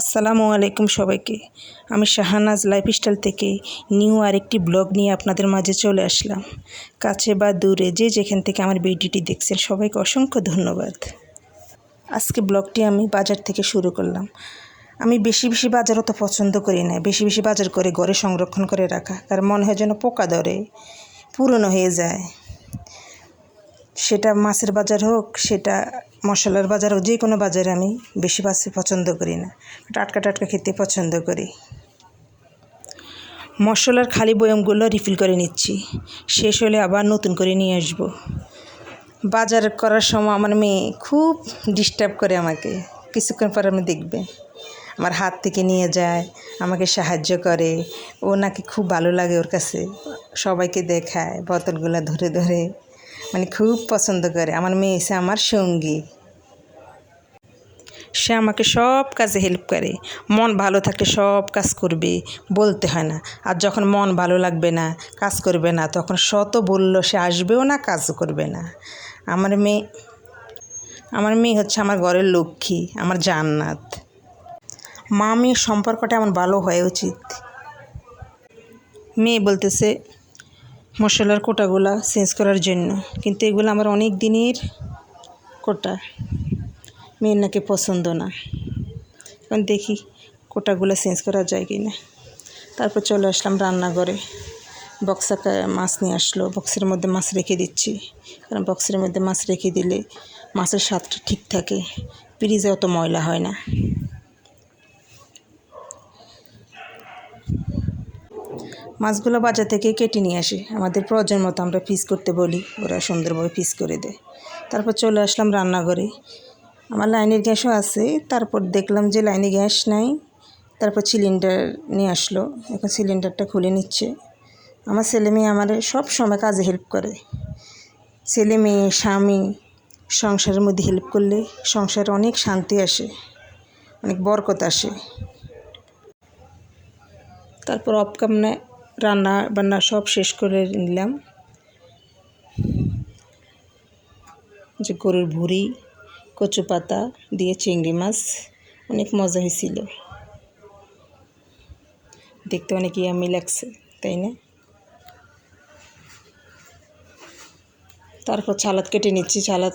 আসসালামু আলাইকুম সবাইকে। আমি শাহানাজ লাইফস্টাইল থেকে নিউ আরেকটি ব্লগ নিয়ে আপনাদের মাঝে চলে আসলাম। কাছে বা দূরে যে যেখান থেকে আমার ভিডিওটি দেখছেন সবাইকে অসংখ্য ধন্যবাদ। আজকে ব্লগটি আমি বাজার থেকে শুরু করলাম। আমি বেশি বেশি বাজার অত পছন্দ করি না, বেশি বেশি বাজার করে ঘরে সংরক্ষণ করে রাখা, কারণ মনে হয় যেন পোকা ধরে, পুরনো হয়ে যায়। সেটা মাছের বাজার হোক, সেটা মশলার বাজার হোক, যে কোনো বাজারে আমি বেশি বাসি পছন্দ করি না। টাটকা টাটকা খেতে পছন্দ করি। মশলার খালি বয়মগুলো রিফিল করে নিচ্ছি। শেষ হলে আবার নতুন করে নিয়ে আসব। বাজার করার সময় আমার মেয়ে খুব ডিস্টার্ব করে আমাকে। কিছুক্ষণ পর আমি দেখবে আমার হাত থেকে নিয়ে যায়, আমাকে সাহায্য করে। ও নাকি খুব ভালো লাগে ওর কাছে। সবাইকে দেখায়, বোতলগুলো ধরে ধরে। মানে খুব পছন্দ করে। আমার মেয়ে এসে আমার সঙ্গী। সে আমাকে সব কাজে হেল্প করে। মন ভালো থাকলে সব কাজ করবে, বলতে হয় না। আর যখন মন ভালো লাগবে না, কাজ করবে না, তখন শত বলল সে আসবেও না কাজও করবে না। আমার মেয়ে আমার মেয়ে হচ্ছে আমার ঘরের লক্ষ্মী, আমার জান্নাত। মা মেয়ের সম্পর্কটা এমন ভালো হওয়া উচিত। মেয়ে বলতেছে মশলার কোটাগুলা চেঞ্জ করার জন্য। কিন্তু এগুলো আমার অনেক দিনের কোটা। মেয়ের নাকি পছন্দ না। এখন দেখি কোটাগুলো চেঞ্জ করা যায় কি না তারপর চলে আসলাম রান্নাঘরে। বক্সা মাছ নিয়ে আসলো। বক্সের মধ্যে মাছ রেখে দিচ্ছি। কারণ বক্সের মধ্যে মাছ রেখে দিলে মাছের স্বাদটা ঠিক থাকে। ফ্রিজে অত ময়লা হয় না। মাছগুলো বাজার থেকে কেটে নিয়ে আসি। আমাদের প্রয়োজন মতো আমরা পিস করতে বলি, ওরা সুন্দরভাবে পিস করে দেয়। তারপর চলে আসলাম রান্নাঘরে। আমার লাইনের গ্যাসও আছে, তারপর দেখলাম যে লাইনে গ্যাস নাই, তারপর সিলিন্ডার নিয়ে আসলো। এখন সিলিন্ডারটা খুলে নিচ্ছে। আমার ছেলে মেয়ে আমার সব সময় কাজে হেল্প করে। ছেলে মেয়ে, স্বামী সংসারের মধ্যে হেল্প করলে সংসারে অনেক শান্তি আসে, অনেক বরকত আসে। তারপর অপকামনে রান্না বান্না সব শেষ করে নিলাম। যে গরুর ভুড়ি, কচু পাতা দিয়ে চিংড়ি মাছ, অনেক মজা হয়েছিল। দেখতে অনেক ইয়ামি লাগছে, তাই না? তারপর ছালাদ কেটে নিচ্ছি, ছালাদ।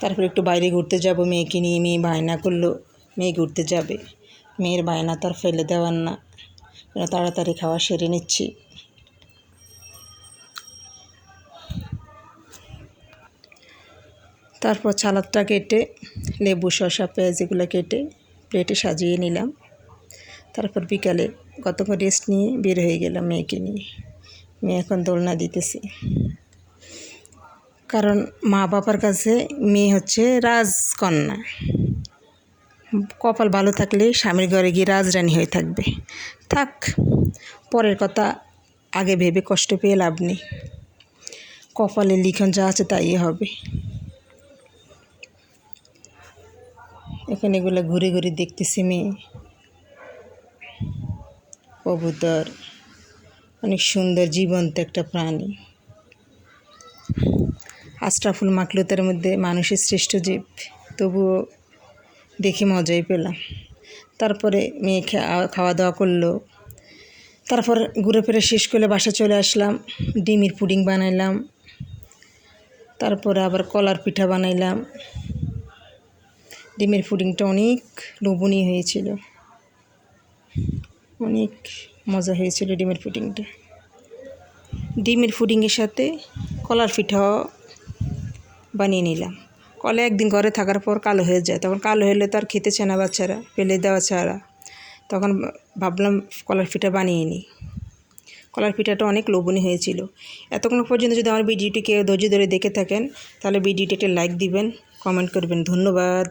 তারপর একটু বাইরে ঘুরতে যাব, মেয়েকে নিয়ে, মেয়ে বায়না করল, মেয়ে ঘুরতে যাবে। মেয়ের বায়না তার ফেলে দেওয়ার না। তাড়াতাড়ি খাওয়া সেরে নিচ্ছি। তারপর ছালাদটা কেটে, লেবু, শসা, পেঁয়াজ এগুলো কেটে প্লেটে সাজিয়ে নিলাম। তারপর বিকালে কতক্ষণ রেস্ট নিয়ে বের হয়ে গেলাম মেয়েকে নিয়ে। মেয়ে এখন দোলনা দিতেছি। কারণ মা বাবার কাছে মেয়ে হচ্ছে রাজকন্যা। কপাল ভালো থাকলে স্বামীর ঘরে গিয়ে রাজরানী হয়ে থাকবে। থাক, পরের কথা আগে ভেবে কষ্ট পেয়ে লাভ নেই। কপালে লিখন যা আছে তাই হবে। এখানে এগুলো ঘুরে ঘুরে দেখতেছি মেয়ে কবুতর, অনেক সুন্দর জীবন্ত একটা প্রাণী। আশরাফুল মাকলুতের মধ্যে মানুষের শ্রেষ্ঠ জীব। তবুও দেখে মজাই পেলাম। তারপরে মেয়ে খাওয়া দাওয়া করল। তারপর ঘুরে ফিরে শেষ করে বাসা চলে আসলাম। ডিমের পুডিং বানাইলাম। তারপরে আবার কলার পিঠা বানাইলাম। ডিমের পুডিংটা অনেক লোভনীয় হয়েছিল। অনেক মজা হয়েছিল ডিমের পুডিংটা। ডিমের পুডিংয়ের সাথে কলার পিঠাও বানিয়ে নিলাম। কলে একদিন ঘরে থাকার পর কালো হয়ে যায়। তখন কালো হলে তো আর খেতে চায় না বাচ্চারা, ফেলে দেওয়া ছাড়া। তখন ভাবলাম কলার পিঠা বানিয়ে নিই। কলার পিঠাটা অনেক লোভনী হয়েছিল। এতক্ষণ পর্যন্ত যদি আমার ভিডিওটি কেউ ধৈর্য ধরে দেখে থাকেন, তাহলে ভিডিওটি একটা লাইক দিবেন কমেন্ট করবেন। ধন্যবাদ।